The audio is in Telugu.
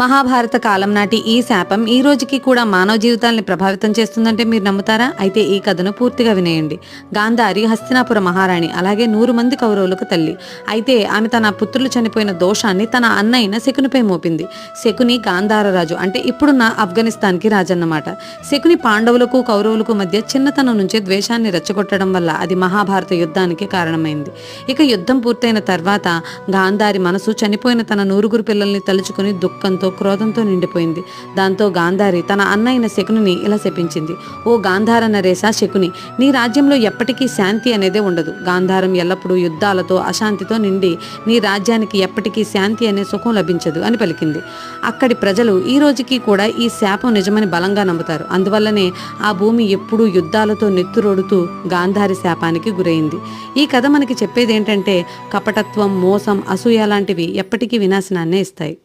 మహాభారత కాలం నాటి ఈ శాపం ఈ రోజుకి కూడా మానవ జీవితాల్ని ప్రభావితం చేస్తుందంటే మీరు నమ్ముతారా? అయితే ఈ కథను పూర్తిగా వినేయండి. గాంధారి హస్తినాపుర మహారాణి అలాగే నూరు మంది కౌరవులకు తల్లి. అయితే ఆమె తన పుత్రులు చనిపోయిన దోషాన్ని తన అన్నయ్యన శకునిపై మోపింది. శకుని గాంధారరాజు అంటే ఇప్పుడున్న ఆఫ్ఘనిస్తాన్కి రాజన్నమాట. శకుని పాండవులకు కౌరవులకు మధ్య చిన్నతనం నుంచే ద్వేషాన్ని రెచ్చగొట్టడం వల్ల అది మహాభారత యుద్ధానికి కారణమైంది. ఇక యుద్ధం పూర్తయిన తర్వాత గాంధారి మనసు చనిపోయిన తన నూరుగురు పిల్లల్ని తలుచుకుని దుఃఖంతో క్రోధంతో నిండిపోయింది. దాంతో గాంధారి తన అన్నయ్యన శకుని ఇలా శపించింది. ఓ గాంధార నరేస శకుని నీ రాజ్యంలో ఎప్పటికీ శాంతి అనేదే ఉండదు. గాంధారం ఎల్లప్పుడూ యుద్ధాలతో అశాంతితో నిండి నీ రాజ్యానికి ఎప్పటికీ శాంతి అనే సుఖం లభించదు అని పలికింది. అక్కడి ప్రజలు ఈ రోజుకి కూడా ఈ శాపం నిజమని బలంగా నమ్ముతారు. అందువల్లనే ఆ భూమి ఎప్పుడూ యుద్ధాలతో నెత్తురోడుతూ గాంధారి శాపానికి గురైంది. ఈ కథ మనకి చెప్పేది ఏంటంటే కపటత్వం మోసం అసూయ లాంటివి ఎప్పటికీ వినాశనాన్నే ఇస్తాయి.